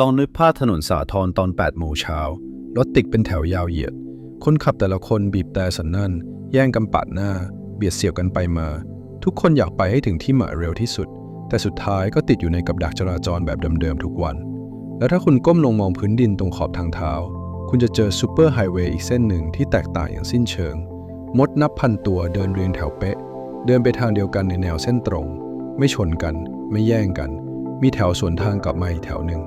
ลองนึกภาพถนนสาทรตอน8โมงเช้ารถติดเป็นแถวยาวเหยียด คนขับแต่ละคนบีบแต่สันนั่นแย่งกันปาดหน้า เบียดเสียวกันไปมา ทุกคนอยากไปให้ถึงที่หมายเร็วที่สุด แต่สุดท้ายก็ติดอยู่ในกับดักจราจรแบบเดิมๆทุกวัน แล้วถ้าคุณก้มลงมองพื้นดินตรงขอบทางเท้า คุณจะเจอซูเปอร์ไฮเวย์อีกเส้นหนึ่งที่แตกต่างอย่างสิ้นเชิง มดนับพันตัวเดินเรียงแถวเป๊ะ เดินไปทางเดียวกันในแนวเส้นตรง ไม่ชนกัน ไม่แย่งกัน มีแถวสวนทางกลับมาอีกแถวหนึ่ง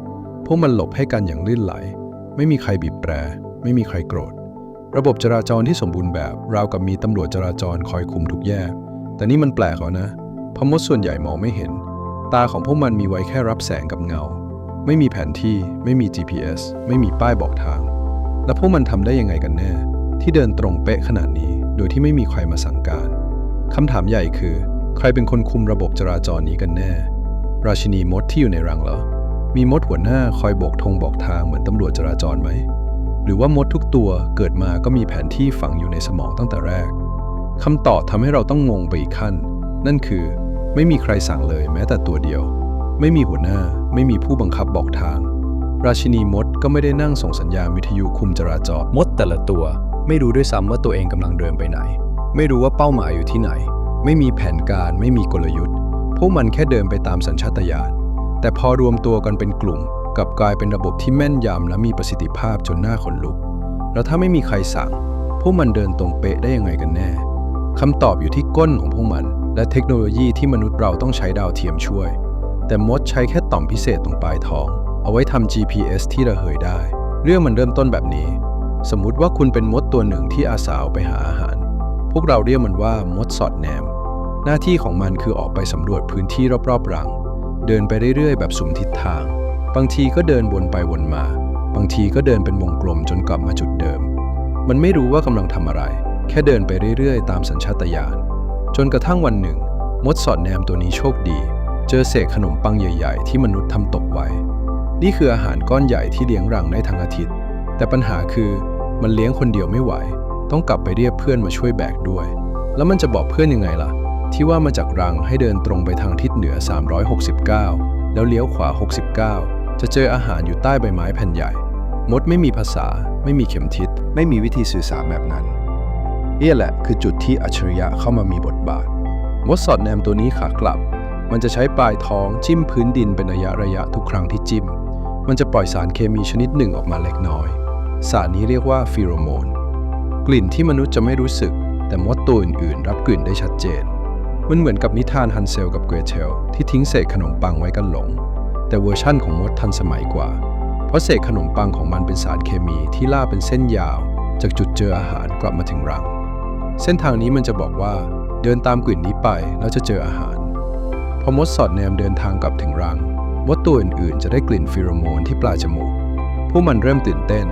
วกมันหลบให้กันอย่างลื่นไหล ไม่มีใครบีบแตร ไม่มีใครโกรธ ระบบจราจรที่สมบูรณ์แบบ ราวกับมีตำรวจจราจรคอยคุมทุกแยกแต่นี่มันแปลกเหรอนะเพราะมดส่วนใหญ่มองไม่เห็น ตาของพวกมันมีไว้แค่รับแสงกับเงา ไม่มีแผนที่ ไม่มี GPS ไม่มีป้ายบอกทาง แล้วพวกมันทำได้ยังไงกันแน่ ที่เดินตรงเป๊ะขนาดนี้ โดยที่ไม่มีใครมาสั่งการคำถามใหญ่คือ ใครเป็นคนคุมระบบจราจรนี้กันแน่ ราชินีมดที่อยู่ในรังเหรอ มีมดหัวหน้าคอยโบกธงบอกทางเหมือนตำรวจจราจรไหม หรือว่ามดทุกตัวเกิดมาก็มีแผนที่ฝังอยู่ในสมองตั้งแต่แรกคำตอบทำให้เราต้องงงไปอีกขั้น นั่นคือ ไม่มีใครสั่งเลยแม้แต่ตัวเดียว ไม่มีหัวหน้า ไม่มีผู้บังคับบอกทาง ราชินีมดก็ไม่ได้นั่งส่งสัญญาณวิทยุคุมจราจร มดแต่ละตัว ไม่รู้ด้วยซ้ำว่าตัวเองกำลังเดินไปไหน ไม่รู้ว่าเป้าหมายอยู่ที่ไหน ไม่มีแผนการ ไม่มีกลยุทธ์ พวกมันแค่เดินไปตามสัญชาตญาณ แต่พอรวมตัวกันเป็นกลุ่มกลับกลายเป็นระบบที่แม่นยำและมีประสิทธิภาพจนหน้าขนลุก แล้วถ้าไม่มีใครสั่ง พวกมันเดินตรงเป๊ะได้ยังไงกันแน่คำตอบอยู่ที่ก้นของพวกมัน และเทคโนโลยีที่มนุษย์เราต้องใช้ดาวเทียมช่วย แต่มดใช้แค่ต่อมพิเศษตรงปลายท้อง เอาไว้ทำ GPS ที่ระเหยได้ เรื่องมันเริ่มต้นแบบนี้ สมมติว่าคุณเป็นมดตัวหนึ่งที่อาสาไปหาอาหาร พวกเราเรียกมันว่ามดสอดแนม หน้าที่ของมันคือออกไปสำรวจพื้นที่รอบๆรัง เดินไปเรื่อยๆ แบบสุ่มทิศทาง บางทีก็เดินวนไปวนมา บางทีก็เดินเป็นวงกลมจนกลับมาจุดเดิม มันไม่รู้ว่ากำลังทำอะไร แค่เดินไปเรื่อยๆ ตามสัญชาตญาณ จนกระทั่งวันหนึ่ง มดสอดแนมตัวนี้โชคดี เจอเศษขนมปังใหญ่ ๆ ที่มนุษย์ทำตกไว้ นี่คืออาหารก้อนใหญ่ที่เลี้ยงรังได้ทั้งอาทิตย์ แต่ปัญหาคือมันเลี้ยงคนเดียวไม่ไหว ต้องกลับไปเรียกเพื่อนมาช่วยแบกด้วย แล้วมันจะบอกเพื่อนยังไงล่ะ ที่ว่ามาจากรังให้เดินตรงไปทางทิศเหนือ 369 แล้วเลี้ยวขวา 69 จะเจออาหารอยู่ใต้ใบไม้แผ่นใหญ่ มดไม่มีภาษา ไม่มีเข็มทิศ ไม่มีวิธีสื่อสารแบบนั้นนี่แหละคือจุดที่อัจฉริยะเข้ามามีบทบาท มดสอดแนมตัวนี้ขากลับ มันจะใช้ปลายท้องจิ้มพื้นดินเป็นระยะระยะทุกครั้งที่จิ้ม มันจะปล่อยสารเคมีชนิดหนึ่งออกมาเล็กน้อย สารนี้เรียกว่าฟีโรโมน กลิ่นที่มนุษย์จะไม่รู้สึก แต่มดตัวอื่นๆ รับกลิ่นได้ชัดเจน มันเหมือนกับนิทานฮันเซลกับเกรเทลที่ทิ้งเศษขนมปังไว้กันหลง แต่เวอร์ชั่นของมดทันสมัยกว่า เพราะเศษขนมปังของมันเป็นสารเคมีที่ล่าเป็นเส้นยาว จากจุดเจออาหารกลับมาถึงรัง เส้นทางนี้มันจะบอกว่า เดินตามกลิ่นนี้ไปแล้วจะเจออาหาร พอมดสอดแนมเดินทางกลับถึงรัง มดตัวอื่นๆ จะได้กลิ่นฟีโรโมนที่ปลายจมูก พวกมันเริ่มตื่นเต้น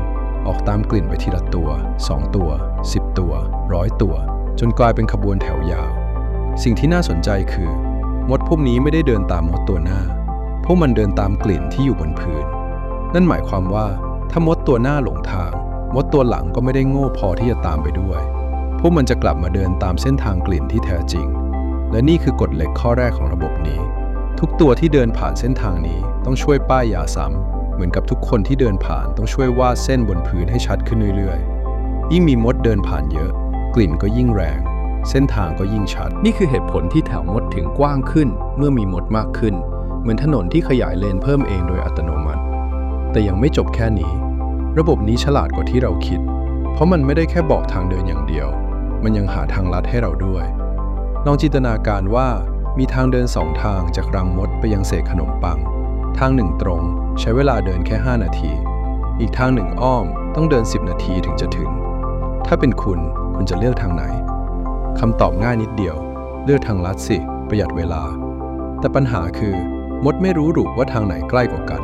ออกตามกลิ่นไปทีละตัว 2 ตัว 10 ตัวร้อยตัว จนกลายเป็นขบวนแถวยาว สิ่งที่น่าสนใจคือ มดพวกนี้ไม่ได้เดินตามมดตัวหน้า พวกมันเดินตามกลิ่นที่อยู่บนพื้น นั่นหมายความว่าถ้ามดตัวหน้าหลงทาง มดตัวหลังก็ไม่ได้โง่พอที่จะตามไปด้วย พวกมันจะกลับมาเดินตามเส้นทางกลิ่นที่แท้จริง และนี่คือกฎเหล็กข้อแรกของระบบนี้ ทุกตัวที่เดินผ่านเส้นทางนี้ต้องช่วยป้ายยาซ้ำเหมือนกับทุกคนที่เดินผ่านต้องช่วยวาดเส้นบนพื้นให้ชัดขึ้นเรื่อยๆ ยิ่งมีมดเดินผ่านเยอะ กลิ่นก็ยิ่งแรง เส้นทางก็ยิ่งชัด นี่คือเหตุผลที่แถวมดถึงกว้างขึ้น เมื่อมีมดมากขึ้น เหมือนถนนที่ขยายเลนเพิ่มเองโดยอัตโนมัติ แต่ยังไม่จบแค่นี้ ระบบนี้ฉลาดกว่าที่เราคิด เพราะมันไม่ได้แค่บอกทางเดินอย่างเดียว มันยังหาทางลัดให้เราด้วย ลองจินตนาการว่ามีทางเดินสองทางจากรังมดไปยังเศษขนมปัง ทางหนึ่งตรง ใช้เวลาเดินแค่ 5 นาที อีกทางหนึ่งอ้อมต้องเดิน 10 นาทีถึงจะถึง ถ้าเป็นคุณคุณจะเลือกทางไหน คำตอบง่ายนิดเดียว เลือกทางลัดสิ ประหยัดเวลา แต่ปัญหาคือ มดไม่รู้หรือว่าทางไหนใกล้กว่ากัน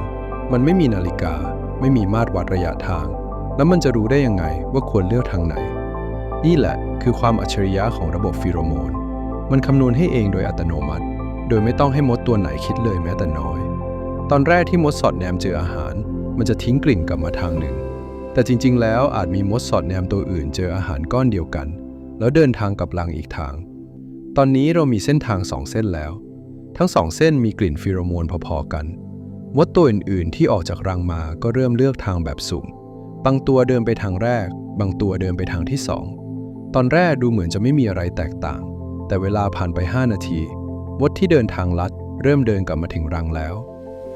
มันไม่มีนาฬิกา ไม่มีมาตรวัดระยะทาง แล้วมันจะรู้ได้ยังไงว่าควรเลือกทางไหน นี่แหละคือความอัจฉริยะของระบบฟีโรโมน มันคำนวณให้เองโดยอัตโนมัติ โดยไม่ต้องให้มดตัวไหนคิดเลยแม้แต่น้อย ตอนแรกที่มดสอดแนมเจออาหาร มันจะทิ้งกลิ่นกลับมาทางหนึ่ง แต่จริง ๆ แล้วอาจมีมดสอดแนมตัวอื่นเจออาหารก้อนเดียวกัน แล้วเดินทางกลับรังอีกทาง ตอนนี้เรามีเส้นทางสองเส้นแล้ว ทั้งสองเส้นมีกลิ่นฟีโรโมนพอๆกันมมดตัวอื่นๆที่ออกจากรังมาก็เริ่มเลือกทางแบบสุ่ม บางตัวเดินไปทางแรก บางตัวเดินไปทางที่สอง ตอนแรกดูเหมือนจะไม่มีอะไรแตกต่าง แต่เวลาผ่านไป 5 นาทีมดที่เดินทางลัด เริ่มเดินกลับมาถึงรังแล้ว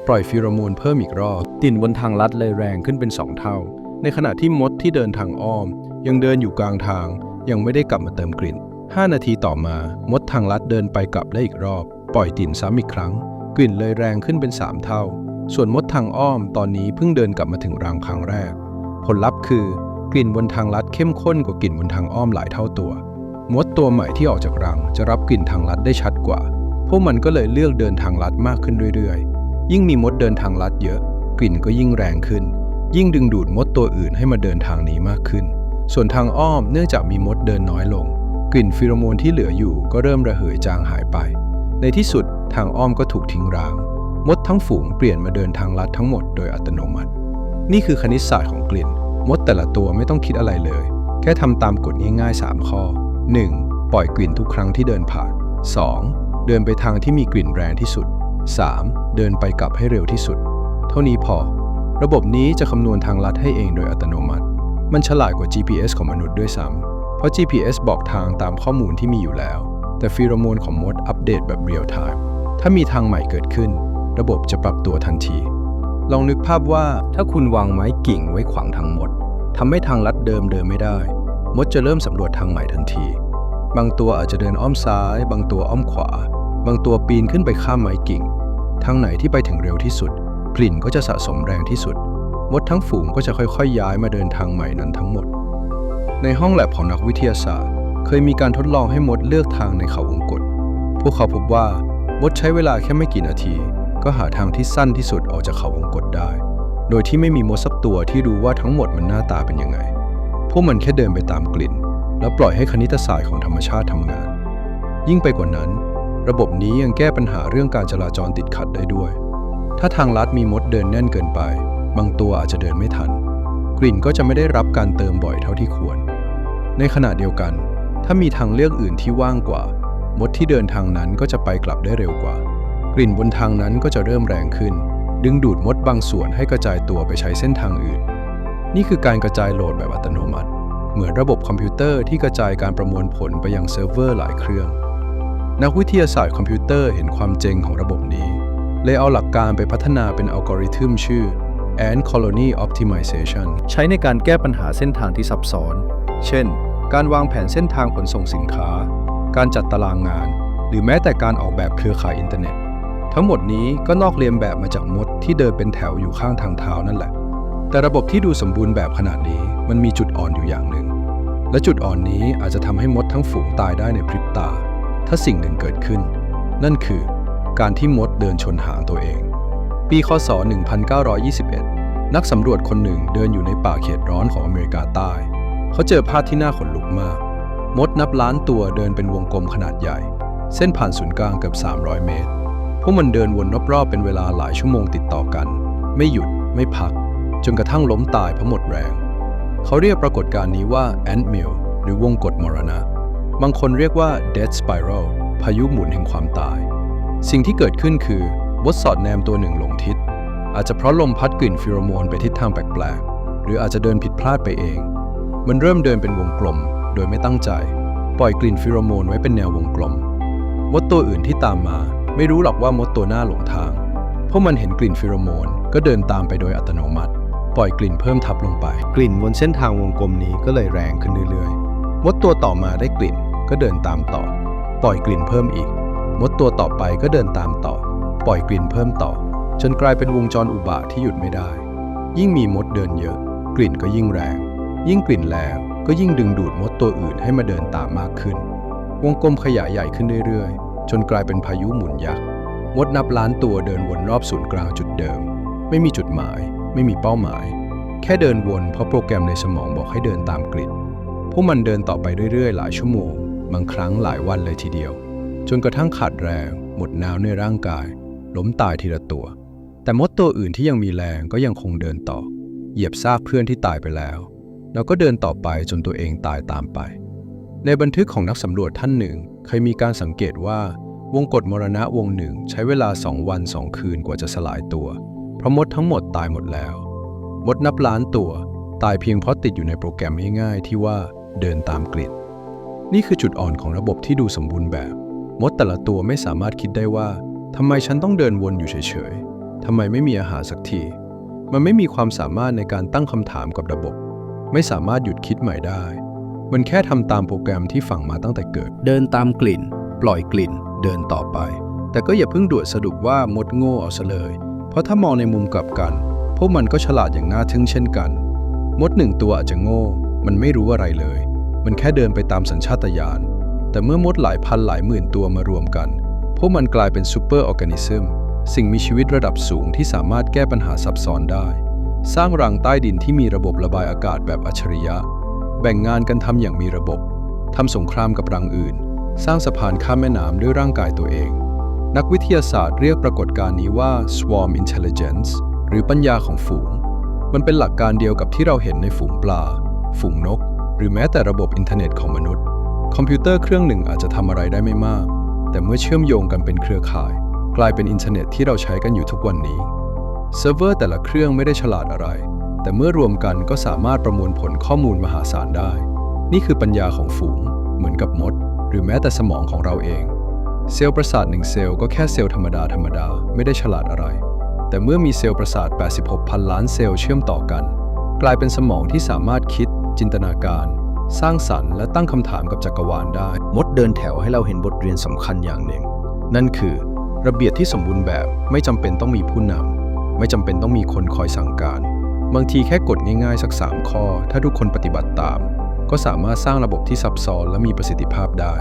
ปล่อยฟีโรโมนเพิ่มอีกรอบกลิ่นบนทางลัดเลยแรงขึ้นเป็นสองเท่า ในขณะที่มดที่เดินทางอ้อม ยังเดินอยู่กลางทาง ยังไม่ได้กลับมาเติมกลิ่น 5 นาทีต่อมามดทางลัดเดินไปกลับได้อีกรอบ ปล่อยกลิ่นซ้ำอีกครั้ง กลิ่นเลยแรงขึ้นเป็น 3 เท่า ส่วนมดทางอ้อมตอนนี้เพิ่งเดินกลับมาถึงรังครั้งแรก ผลลัพธ์คือกลิ่นบนทางลัดเข้มข้นกว่ากลิ่นบนทางอ้อมหลายเท่าตัว มดตัวใหม่ที่ออกจากรังจะรับกลิ่นทางลัดได้ชัดกว่า พวกมันก็เลยเลือกเดินทางลัดมากขึ้นเรื่อยๆ ยิ่งมีมดเดินทางลัดเยอะ กลิ่นก็ยิ่งแรงขึ้น ยิ่งดึงดูดมดตัวอื่นให้มาเดินทางนี้มากขึ้น ส่วนทางอ้อมเนื่องจากมีมดเดินน้อยลง กลิ่นฟีโรโมนที่เหลืออยู่ก็เริ่มระเหยจางหายไป ในที่สุดทางอ้อมก็ถูกทิ้งร้าง มดทั้งฝูงเปลี่ยนมาเดินทางลัดทั้งหมดโดยอัตโนมัติ นี่คือคณิตศาสตร์ของกลิ่น มดแต่ละตัวไม่ต้องคิดอะไรเลย แค่ทำตามกฎง่ายๆ3ข้อ 1. ปล่อยกลิ่นทุกครั้งที่เดินผ่าน 2. เดินไปทางที่มีกลิ่นแรงที่สุด 3. เดินไปกลับให้เร็วที่สุด เท่านี้พอ ระบบนี้จะคำนวณทางลัดให้เองโดยอัตโนมัติ มันฉลาดกว่า GPS ของมนุษย์ด้วยซ้ำ เพราะ GPS บอกทางตามข้อมูลที่มีอยู่แล้ว แต่ฟีโรโมนของมดอัปเดตแบบเรียลไทม์ ถ้ามีทางใหม่เกิดขึ้น ระบบจะปรับตัวทันที ลองนึกภาพว่าถ้าคุณวางไม้กิ่งไว้ขวางทางมดทำให้ทางลัดเดิมเดินไม่ได้ มดจะเริ่มสำรวจทางใหม่ทันที บางตัวอาจจะเดินอ้อมซ้าย บางตัวอ้อมขวา บางตัวปีนขึ้นไปข้ามไม้กิ่ง ทางไหนที่ไปถึงเร็วที่สุด กลิ่นก็จะสะสมแรงที่สุด มดทั้งฝูงก็จะค่อยๆย้ายมาเดินทางใหม่นั้นทั้งหมด ในห้องแลบของนักวิทยาศาสตร์ เคยมีการทดลองให้มดเลือกทางในเขาวงกตพวกเขาพบว่ามดใช้เวลาแค่ไม่กี่นาที ก็หาทางที่สั้นที่สุดออกจากเขาวงกตได้ โดยที่ไม่มีมดสักตัวที่รู้ว่าทั้งหมดมันหน้าตาเป็นยังไง พวกมันแค่เดินไปตามกลิ่น แล้วปล่อยให้คณิตศาสตร์ของธรรมชาติทำงาน ยิ่งไปกว่านั้น ระบบนี้ยังแก้ปัญหาเรื่องการจราจรติดขัดได้ด้วย ถ้าทางลัดมีมดเดินแน่นเกินไป บางตัวอาจจะเดินไม่ทัน กลิ่นก็จะไม่ได้รับการเติมบ่อยเท่าที่ควร ในขณะเดียวกัน ถ้ามีทางเลือกอื่นที่ว่างกว่า มดที่เดินทางนั้นก็จะไปกลับได้เร็วกว่า กลิ่นบนทางนั้นก็จะเริ่มแรงขึ้น ดึงดูดมดบางส่วนให้กระจายตัวไปใช้เส้นทางอื่น นี่คือการกระจายโหลดแบบอัตโนมัติ เหมือนระบบคอมพิวเตอร์ที่กระจายการประมวลผลไปยังเซิร์ฟเวอร์หลายเครื่อง นักวิทยาศาสตร์คอมพิวเตอร์เห็นความเจ๋งของระบบนี้ เลยเอาหลักการไปพัฒนาเป็นอัลกอริทึมชื่อ Ant Colony Optimization ใช้ในการแก้ปัญหาเส้นทางที่ซับซ้อน เช่น การวางแผนเส้นทางขนส่งสินค้า การจัดตารางงาน หรือแม้แต่การออกแบบเครือข่ายอินเทอร์เน็ต ทั้งหมดนี้ก็นอกเลียนแบบมาจากมดที่เดินเป็นแถวอยู่ข้างทางเท้านั่นแหละ แต่ระบบที่ดูสมบูรณ์แบบขนาดนี้มันมีจุดอ่อนอยู่อย่างหนึ่ง และจุดอ่อนนี้อาจจะทำให้มดทั้งฝูงตายได้ในพริบตา ถ้าสิ่งหนึ่งเกิดขึ้น นั่นคือ การที่มดเดินชนหางตัวเอง ปีคศ 1921 นักสำรวจคนหนึ่งเดินอยู่ในป่าเขตร้อนของอเมริกาใต้ เขาเจอภาพที่น่าขนลุกมาก มดนับล้านตัวเดินเป็นวงกลมขนาดใหญ่ เส้นผ่านศูนย์กลางเกือบ 300 เมตร พวกมันเดินวนรอบๆเป็นเวลาหลายชั่วโมงติดต่อกัน ไม่หยุดไม่พัก จนกระทั่งล้มตายเพราะหมดแรง เขาเรียกปรากฏการณ์นี้ว่า ant mill หรือวงกฏมรณะ บางคนเรียกว่า death spiral พายุหมุนแห่งความตาย สิ่งที่เกิดขึ้นคือ มดสอดแนมตัวหนึ่งหลงทิศ อาจจะเพราะลมพัดกลิ่นฟิโรโมนไปทิศทางแปลกๆ หรืออาจจะเดินผิดพลาดไปเอง มันเริ่มเดินเป็นวงกลม โดยไม่ตั้งใจ ปล่อยกลิ่นฟิโรโมนไว้เป็นแนววงกลมมดตัวอื่นที่ตามมา ไม่รู้หรอกว่ามดตัวหน้าหลงทาง เพราะมันเห็นกลิ่นฟิโรโมนก็เดินตามไปโดยอัตโนมัติ ปล่อยกลิ่นเพิ่มทับลงไป กลิ่นบนเส้นทางวงกลมนี้ก็เลยแรงขึ้นเรื่อยๆมดตัวต่อมาได้กลิ่นก็เดินตามต่อ ปล่อยกลิ่นเพิ่มอีก มดตัวต่อไปก็เดินตามต่อ ปล่อยกลิ่นเพิ่มต่อ จนกลายเป็นวงจรอุบาทที่หยุดไม่ได้ ยิ่งมีมดเดินเยอะ กลิ่นก็ยิ่งแรง ยิ่งกลิ่นแรงก็ยิ่งดึงดูดมดตัวอื่นให้มาเดินตามมากขึ้น วงกลมขยายใหญ่ขึ้นเรื่อยๆ จนกลายเป็นพายุหมุนยักษ์มดนับล้านตัวเดินวนรอบศูนย์กลางจุดเดิม ไม่มีจุดหมาย ไม่มีเป้าหมาย แค่เดินวนเพราะโปรแกรมในสมองบอกให้เดินตามกลิ่นพวกมันเดินต่อไปเรื่อยๆ หลายชั่วโมง บางครั้งหลายวันเลยทีเดียว จนกระทั่งขาดแรง หมดน้ำในร่างกาย ล้มตายทีละตัว แต่มดตัวอื่นที่ยังมีแรงก็ยังคงเดินต่อ เหยียบซากเพื่อนที่ตายไปแล้ว แล้วก็เดินต่อไปจนตัวเองตายตามไป ในบันทึกของนักสำรวจท่านหนึ่ง เคยมีการสังเกตว่าวงกฏมรณะวงหนึ่งใช้เวลา2วัน2คืนกว่าจะสลายตัว เพราะมดทั้งหมดตายหมดแล้ว มดนับล้านตัว ตายเพียงเพราะติดอยู่ในโปรแกรมง่ายๆ ที่ว่าเดินตามกลิ่นนี่คือจุดอ่อนของระบบที่ดูสมบูรณ์แบบ มดแต่ละตัวไม่สามารถคิดได้ว่า ทำไมฉันต้องเดินวนอยู่เฉยๆ ทำไมไม่มีอาหารสักที มันไม่มีความสามารถในการตั้งคำถามกับระบบ ไม่สามารถหยุดคิดใหม่ได้ มันแค่ทำตามโปรแกรมที่ฝังมาตั้งแต่เกิด เดินตามกลิ่น ปล่อยกลิ่น เดินต่อไป แต่ก็อย่าเพิ่งด่วนสรุปว่ามดโง่เอาซะเลย เพราะถ้ามองในมุมกลับกัน พวกมันก็ฉลาดอย่างน่าทึ่งเช่นกัน มดหนึ่งตัวอาจจะโง่ มันไม่รู้อะไรเลย มันแค่เดินไปตามสัญชาตญาณ แต่เมื่อมดหลายพันหลายหมื่นตัวมารวมกัน พวกมันกลายเป็นซูเปอร์ออร์แกนิซึมสิ่งมีชีวิตระดับสูงที่สามารถแก้ปัญหาซับซ้อนได้ สร้างรังใต้ดินที่มีระบบระบายอากาศแบบอัจฉริยะ แบ่งงานกันทำอย่างมีระบบทำสงครามกับรังอื่น สร้างสะพานข้ามแม่น้ำด้วยร่างกายตัวเอง นักวิทยาศาสตร์เรียกปรากฏการณ์นี้ว่า swarm intelligence หรือปัญญาของฝูง มันเป็นหลักการเดียวกับที่เราเห็นในฝูงปลา ฝูงนก หรือแม้แต่ระบบอินเทอร์เน็ตของมนุษย์ คอมพิวเตอร์เครื่องหนึ่งอาจจะทำอะไรได้ไม่มาก แต่เมื่อเชื่อมโยงกันเป็นเครือข่าย กลายเป็นอินเทอร์เน็ตที่เราใช้กันอยู่ทุกวันนี้ เซิร์ฟเวอร์แต่ละเครื่องไม่ได้ฉลาดอะไร แต่เมื่อรวมกันก็สามารถประมวลผลข้อมูลมหาศาลได้ นี่คือปัญญาของฝูง เหมือนกับมด หรือแม้แต่สมองของเราเอง เซลล์ประสาทหนึ่งเซลล์ก็แค่เซลล์ธรรมดาธรรมดาไม่ได้ฉลาดอะไร แต่เมื่อมีเซลล์ประสาท 86พันล้านเซลล์เชื่อมต่อกัน กลายเป็นสมองที่สามารถคิด จินตนาการ สร้างสรรค์และตั้งคำถามกับจักรวาลได้ มดเดินแถวให้เราเห็นบทเรียนสำคัญอย่างหนึ่ง นั่นคือ ระเบียบที่สมบูรณ์แบบไม่จำเป็นต้องมีผู้นำไม่จำเป็นต้องมีคนคอยสั่งการ บางทีแค่กฎง่ายๆ สัก 3 ข้อ ถ้าทุกคนปฏิบัติตาม ก็สามารถสร้างระบบที่ซับซ้อนและมีประสิทธิภาพได้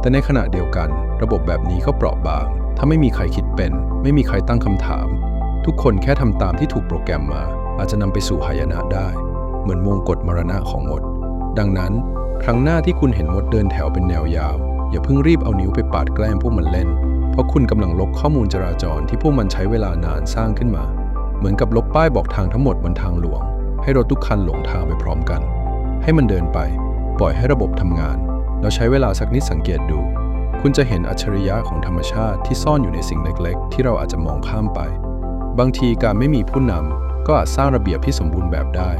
แต่ในขณะเดียวกัน ระบบแบบนี้ก็เปราะบาง ถ้าไม่มีใครคิดเป็น ไม่มีใครตั้งคำถาม ทุกคนแค่ทำตามที่ถูกโปรแกรมมา อาจจะนำไปสู่หายนะได้ เหมือนวงกฎมรณะของมด ดังนั้น ครั้งหน้าที่คุณเห็นมดเดินแถวเป็นแนวยาว อย่าเพิ่งรีบเอานิ้วไปปาดแกล้งพวกมันเล่น เพราะคุณกำลังลบข้อมูลจราจรที่พวกมันใช้เวลานานสร้างขึ้นมา เหมือนกับลบป้ายบอกทางทั้งหมดบนทางหลวง ให้รถทุกคันหลงทางไปพร้อมกัน ให้มันเดินไป ปล่อยให้ระบบทำงาน แล้วใช้เวลาสักนิดสังเกตดู คุณจะเห็นอัจฉริยะของธรรมชาติที่ซ่อนอยู่ในสิ่งเล็ก ๆ ที่เราอาจจะมองข้ามไป บางทีการไม่มีผู้นำก็อาจสร้างระเบียบที่สมบูรณ์แบบได้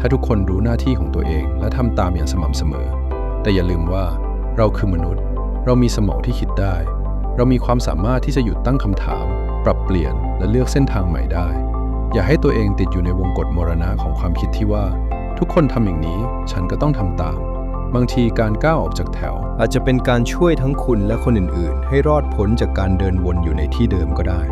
ถ้าทุกคนรู้หน้าที่ของตัวเองและทำตามอย่างสม่ำเสมอ แต่อย่าลืมว่าเราคือมนุษย์ เรามีสมองที่คิดได้ เรามีความสามารถที่จะหยุดตั้งคำถาม ปรับเปลี่ยนและเลือกเส้นทางใหม่ได้ อย่าให้ตัวเองติดอยู่ในวงกฎมรณะของความคิดที่ว่า ทุกคนทำอย่างนี้ฉันก็ต้องทำตาม บางทีการก้าวออกจากแถว อาจจะเป็นการช่วยทั้งคุณและคนอื่น ๆ ให้รอดพ้นจากการเดินวนอยู่ในที่เดิมก็ได้